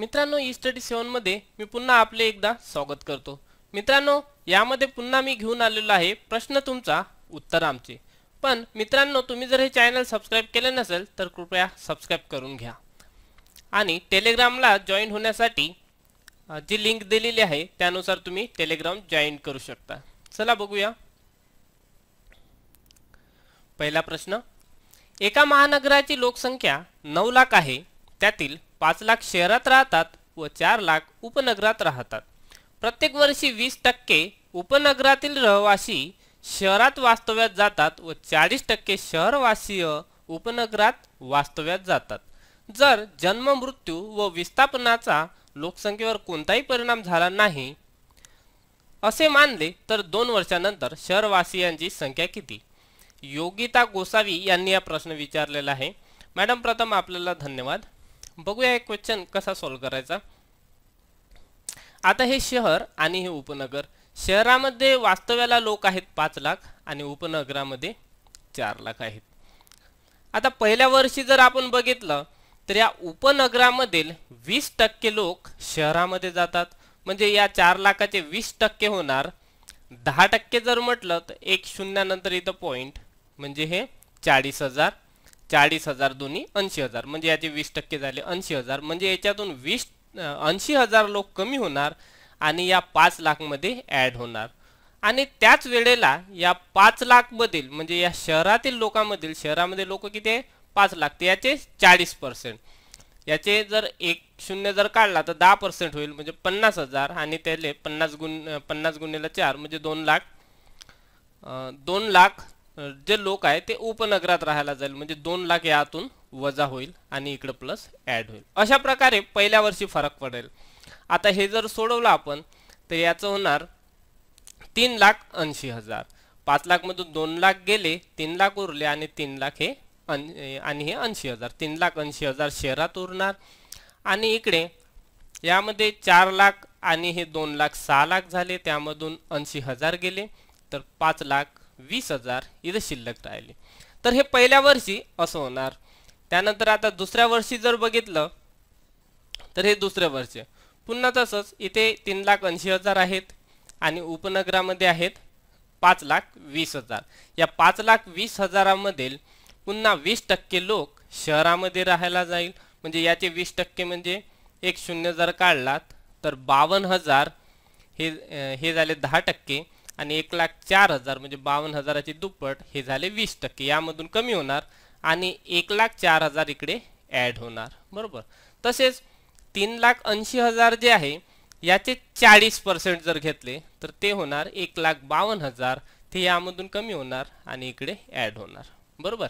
मित्रांनो E study सेवनमध्ये मी पुन्हा आपले एकदा स्वागत करतो. मित्रांनो यामध्ये पुन्हा मी घेऊन आलेलो आहे प्रश्न तुमचा उत्तर आमचे. पण मित्रांनो तुम्ही जर हे चॅनल सबस्क्राईब केले नसेल तर कृपया सबस्क्राईब करून घ्या. आणि टेलिग्रामला जॉईन होण्यासाठी जी लिंक दिलेली आहे त्यानुसार तुम्ही टेलिग्राम जॉईन करू शकता. चला बघूया. पहिला प्रश्न. एका महानगराची लोकसंख्या नऊ लाख आहे त्यातील पाच लाख शहरात राहतात व चार लाख उपनगरात राहतात. प्रत्येक वर्षी वीस टक्के उपनगरातील रहिवासी शहरात वास्तव्यात जातात व चाळीस टक्के शहरवासीय उपनगरात वास्तव्यात जातात. जर जन्म मृत्यू व विस्थापनाचा लोकसंख्येवर कोणताही परिणाम झाला नाही असे मानले तर दोन वर्षानंतर शहरवासियांची संख्या किती? योगिता गोसावी यांनी हा प्रश्न विचारलेला आहे. मॅडम प्रथम आपल्याला धन्यवाद. बघूया एक क्वेश्चन कसा सॉल्व्ह करायचा. आता हे शहर आणि हे उपनगर शहरामध्ये वास्तव्याला लोक आहेत पाच लाख आणि उपनगरामध्ये चार लाख आहेत. आता पहिल्या वर्षी जर आपण बघितलं तर या उपनगरामधील वीस टक्के लोक शहरामध्ये जातात. म्हणजे या चार लाखाचे वीस टक्के होणार. दहा टक्के जर म्हटलं तर एक शून्यानंतर इथं पॉईंट म्हणजे हे चाळीस हजार चाळीस हजार दोन्ही ऐंशी हजार. म्हणजे याचे वीस टक्के झाले ऐंशी हजार. म्हणजे याच्यातून वीस ऐंशी हजार लोक कमी होणार आणि या पाच लाखमध्ये ॲड होणार. आणि त्याच वेळेला या पाच लाखमधील म्हणजे या शहरातील लोकांमधील शहरामध्ये लोक किती आहे? पाच लाख. ते याचे चाळीस पर्सेंट याचे जर एक शून्य जर काढला तर दहा पर्सेंट होईल म्हणजे पन्नास हजार. आणि त्याले पन्नास गुण पन्नास गुणेला चार म्हणजे दोन लाख दोन लाख जे लोक आहे ते उपनगरात राहायला जाईल. म्हणजे दोन लाख यातून वजा होईल आणि इकडं प्लस ॲड होईल. अशा प्रकारे पहिल्या वर्षी फरक पडेल. आता हे जर सोडवलं आपण तर याचं होणार तीन लाख ऐंशी हजार. पाच लाखमधून दोन लाख गेले तीन लाख उरले आणि तीन लाख हे आणि हे ऐंशी हजार. तीन लाख ऐंशी हजार शहरात उरणार. आणि इकडे यामध्ये चार लाख आणि हे दोन लाख सहा लाख झाले त्यामधून ऐंशी हजार गेले. तर पाच लाख वीस हजार इथं शिल्लक राहिले. तर हे पहिल्या वर्षी असं होणार. त्यानंतर आता दुसऱ्या वर्षी जर बघितलं तर हे दुसऱ्या वर्ष. पुन्हा तसंच इथे तीन लाख ऐंशी हजार आहेत आणि उपनगरामध्ये आहेत पाच लाख वीस हजार. या पाच लाख वीस हजारामधील पुन्हा वीस टक्के लोक शहरामध्ये राहायला जाईल. म्हणजे याचे वीस टक्के म्हणजे एक शून्य जर काढलात तर बावन्न हजार हे हे झाले दहा टक्के. आणि एक लाख चार हजार म्हणजे बावन्न हजाराची दुप्पट हे झाले वीस टक्के. यामधून कमी होणार आणि एक लाख चार हजार इकडे ॲड होणार. बरोबर? तसेच तीन लाख ऐंशी हजार जे आहे याचे चाळीस पर्सेंट जर घेतले तर ते होणार एक लाख बावन्न हजार. ते यामधून कमी होणार आणि इकडे ॲड होणार. बरोबर?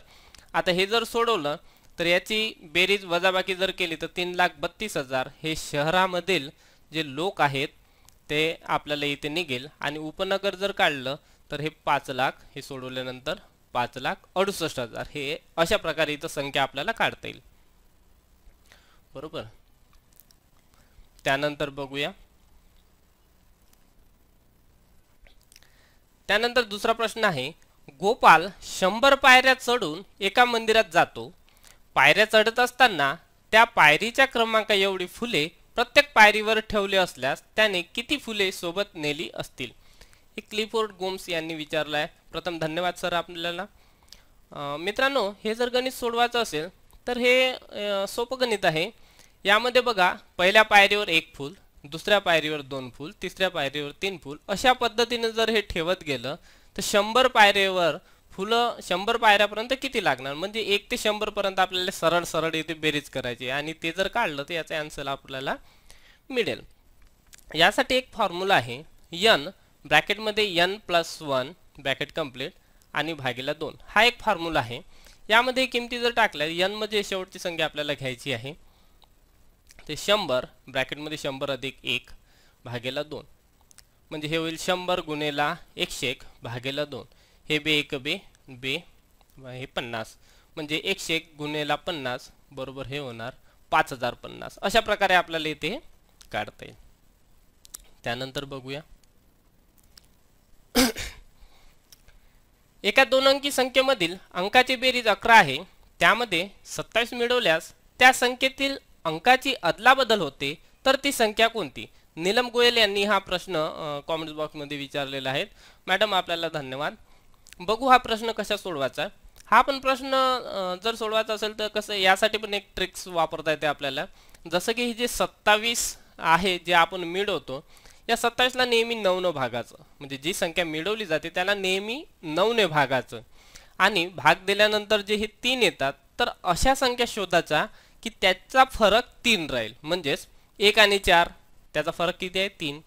आता हे जर सोडवलं तर याची बेरीज वजाबाकी जर केली तर तीन लाख बत्तीस हजार. हे शहरामधील जे लोक आहेत ते आपल्याला इथे निघेल. आणि उपनगर जर काढलं तर हे पाच लाख हे सोडवल्यानंतर पाच लाख अडुसष्ट हजार. हे अशा प्रकारे इथं संख्या आपल्याला काढता येईल. बरोबर? त्यानंतर बघूया. त्यानंतर दुसरा प्रश्न आहे गोपाल शंभर पायऱ्या चढून एका मंदिरात जातो. पायऱ्या चढत असताना त्या पायरीच्या क्रमांका एवढी फुले प्रत्येक पायरीवर ठेवले असल्यास त्याने किती फुले सोबत नेली असतील? हे क्लिफोर्ड गोम्स यांनी विचारलं आहे प्रथम धन्यवाद सर आपल्याला. मित्रांनो हे जर गणित सोडवायचं असेल तर हे सोपं गणित आहे. यामध्ये बघा पहिल्या पायरीवर एक फूल दुसऱ्या पायरीवर दोन फूल तिसऱ्या पायरीवर तीन फूल. अशा पद्धतीने जर हे ठेवत गेलं तर शंभर पायरीवर फुलं शंभर पायऱ्यापर्यंत किती लागणार? म्हणजे एक ते शंभर पर्यंत आपल्याला सरळ सरळ इथे बेरीज करायची आहे. आणि ते जर काढलं तर याचा आन्सर आपल्याला मिळेल. यासाठी एक फॉर्म्युला आहे n ब्रॅकेटमध्ये n plus one bracket complete आणि भागीला दोन. हा एक फॉर्म्युला आहे. यामध्ये किमती जर टाकल्या यन म्हणजे शेवटची संख्या आपल्याला घ्यायची आहे. ते शंभर ब्रॅकेटमध्ये शंभर अधिक एक भागेला दोन. म्हणजे हे होईल शंभर गुणेला एकशे एक भागेला दोन. हे बे एक बे बे हे पन्नास. म्हणजे एकशे एक गुणेला पन्नास बरोबर हे होणार पाच हजार पन्नास. अशा प्रकारे आपल्याला इथे काढता येईल. त्यानंतर बघूया. एका दोन अंकी संख्येमधील अंकाची बेरीज अकरा आहे. त्यामध्ये सत्तावीस मिळवल्यास त्या संख्येतील अंकाची अदलाबदल होते तर ती संख्या कोणती? नीलम गोयल यांनी हा प्रश्न कॉमेंट बॉक्समध्ये विचारलेला आहे. मॅडम आपल्याला धन्यवाद. बघू हा प्रश्न कशा सोडवायचा. हा पण प्रश्न जर सोडवायचा असेल तर कसं यासाठी पण एक ट्रिक्स वापरता येते आपल्याला. जसं की हे जे सत्तावीस आहे जे आपण मिळवतो या सत्तावीसला नेहमी नऊ भागाचं. म्हणजे जी संख्या मिळवली जाते त्याला नेहमी नऊने भागाचं. आणि भाग दिल्यानंतर जे हे तीन येतात तर अशा संख्या शोधायचा की त्याचा फरक तीन राहील. म्हणजेच एक आणि चार त्याचा फरक किती आहे? तीन.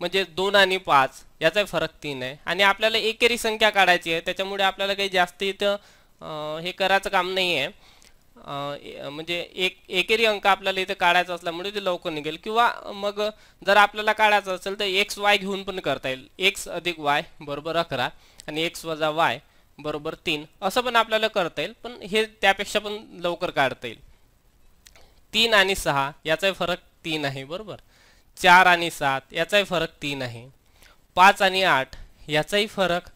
म्हणजे दोन आणि पाच याचा फरक तीन आहे. आणि आपल्याला एकेरी संख्या काढायची आहे त्याच्यामुळे आपल्याला काही जास्त इथं हे करायचं काम नाही आहे म्हणजे एक एकेरी अंक आपल्याला इथे काढायचा असल्यामुळे ते लवकर निघेल. किंवा मग जर आपल्याला काढायचं असेल तर एक्स वाय घेऊन पण करता येईल. एक्स अधिक वाय बरोबर अकरा आणि एक्स वजा वाय बरोबर तीन असं पण आपल्याला करता येईल. पण हे त्यापेक्षा पण लवकर काढता येईल. तीन आणि सहा याचाही फरक तीन आहे बरोबर? चार आणि सात याचाही फरक तीन आहे. पाच आणि आठ याचाही फरक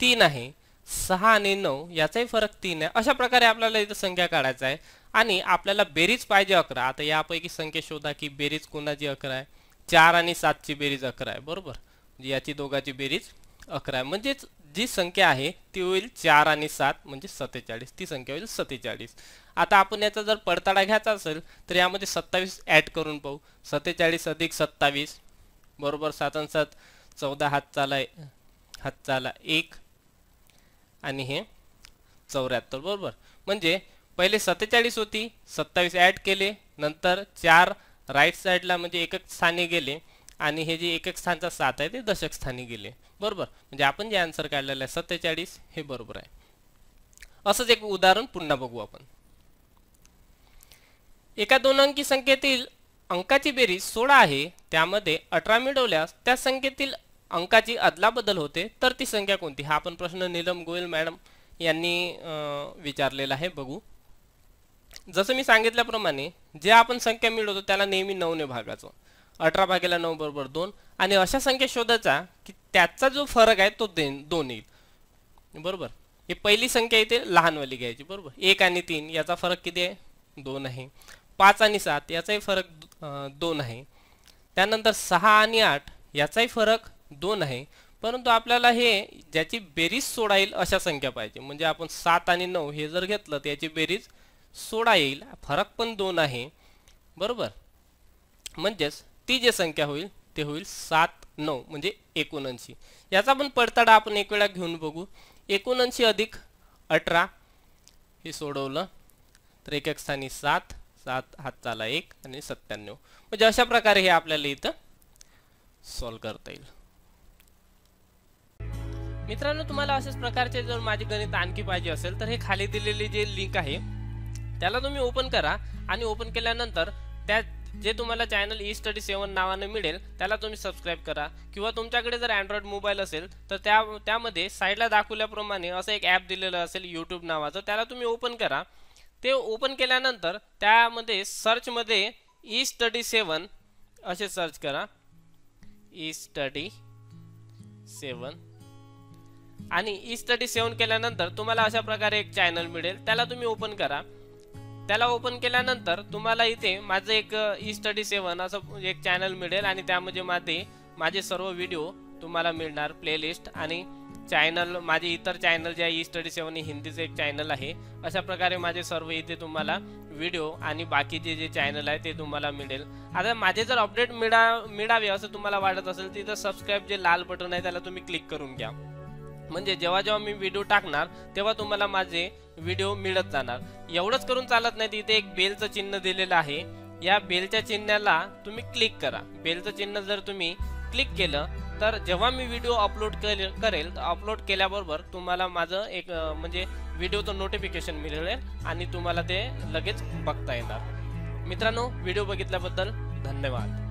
तीन आहे. सहा आणि नऊ याचाही फरक तीन आहे. अशा प्रकारे आपल्याला इथं संख्या काढायचा आहे. आणि आपल्याला बेरीज पाहिजे अकरा. आता यापैकी संख्या शोधा की बेरीज कोणाची अकरा आहे? चार आणि सातची बेरीज अकरा आहे. बरोबर? म्हणजे याची दोघाची बेरीज अकरा आहे. म्हणजेच जी संख्या आहे ती होईल चार आणि सात म्हणजे सत्तेचाळीस. ती संख्या होईल सत्तेचाळीस. आता आपण याचा जर पडताळा घ्यायचा असेल तर यामध्ये सत्तावीस ॲड करून पाहू. सत्तेचाळीस अधिक सत्तावीस बरोबर? सात आणि सात चौदा हात चाला एक आणि हे चौऱ्याहत्तर बरोबर? म्हणजे पहिले सत्तेचाळीस होती सत्तावीस ॲड केले नंतर चार राईट साईडला म्हणजे एकक स्थानी गेले आणि हे जे एकक स्थानचा सात आहे ते दशक स्थानी गेले बरोबर? म्हणजे आपण जे आन्सर काढलेलं आहे सत्तेचाळीस हे बरोबर आहे. असंच एक उदाहरण पुन्हा बघू आपण. एका दोन अंकी संख्येतील अंकाची बेरीज सोळा आहे त्यामध्ये अठरा मिळवल्यास त्या संख्येतील अंकाची अदलाबदल होते तर ती संख्या कोणती? हा आपण प्रश्न नीलम गोयल मॅडम यांनी विचारलेला आहे. बघू. जसं मी सांगितल्याप्रमाणे जे आपण संख्या मिळवतो त्याला नेहमी नऊने भागाचं अठरा भागेला नऊ बरोबर दोन. आणि अशा संख्या शोधायचा की त्याचा जो फरक आहे तो दोन येईल. बरोबर? ही पहिली संख्या इथे लहानवाली घ्यायची. बरोबर? एक आणि तीन याचा फरक किती आहे? दोन आहे. पाच आणि सात याचाही फरक दोन आहे. त्यानंतर सहा आणि आठ याचाही फरक दोन आहे. परंतु आपल्याला हे ज्याची बेरीज सोडा येईल अशा संख्या पाहिजे. म्हणजे आपण सात आणि नऊ हे जर घेतलं तर याची बेरीज सोडा येईल. फरक पण दोन आहे. बरोबर? म्हणजेच ती जी संख्या होईल ते होईल सात नऊ म्हणजे एकोणऐंशी. याचा पण पडताळा आपण एक वेळा घेऊन बघू. एकोणऐंशी अधिक अठरा हे सोडवलं. तर एक एक स्थानी सात सात हाताला एक आणि सत्त्याण्णव. म्हणजे अशा प्रकारे हे आपल्याला इथं सॉल्व करता येईल. मित्रांनो तुम्हाला अशाच प्रकारचे जर माझे गणित आणखी पाहिजे असेल तर हे खाली दिलेली जे लिंक आहे त्याला तुम्ही ओपन करा आणि ओपन केल्यानंतर त्या जे तुम्हाला चॅनल ई स्टडी सेवन नावाने मिळेल त्याला तुम्ही सबस्क्राईब करा. किंवा तुमच्याकडे जर अँड्रॉइड मोबाईल असेल तर त्या त्यामध्ये साईडला दाखवल्याप्रमाणे असं एक ॲप दिलेलं असेल यूट्यूब नावाचं त्याला तुम्ही ओपन करा. ते ओपन केल्यानंतर त्यामध्ये सर्चमध्ये ई स्टडी सेवन असे सर्च करा. ई स्टडी सेवन आणि ई स्टडी सेवन केल्यानंतर तुम्हाला अशा प्रकारे एक चॅनल मिळेल. त्याला तुम्ही ओपन करा. त्याला ओपन केल्यानंतर तुम्हाला इथे माझं एक ई स्टडी सेवन असं एक चॅनल मिळेल आणि त्यामध्ये माझे माझे सर्व व्हिडिओ तुम्हाला मिळणार प्लेलिस्ट आणि चॅनल माझे इतर चॅनल जे आहे ई स्टडी सेवन हिंदीचं एक चॅनल आहे. अशा प्रकारे माझे सर्व इथे तुम्हाला व्हिडिओ आणि बाकीचे जे चॅनल आहे ते तुम्हाला मिळेल. आता माझे जर अपडेट मिळा मिळावे असं तुम्हाला वाटत असेल तिथं सबस्क्राईब जे लाल बटन आहे त्याला तुम्ही क्लिक करून घ्या. म्हणजे जेव्हा जेव्हा मी व्हिडिओ टाकणार तेव्हा तुम्हाला माझे व्हिडिओ मिळत जाणार. एवढंच करून चालत नाही तिथे एक बेलचं चिन्ह दिलेलं आहे. या बेलच्या चिन्हाला तुम्ही क्लिक करा. बेलचं चिन्ह जर तुम्ही क्लिक केलं तर जेव्हा मी व्हिडिओ अपलोड करेल तर अपलोड केल्याबरोबर तुम्हाला माझं एक म्हणजे व्हिडिओचं नोटिफिकेशन मिळेल आणि तुम्हाला ते लगेच बघता येणार. मित्रांनो व्हिडिओ बघितल्याबद्दल धन्यवाद.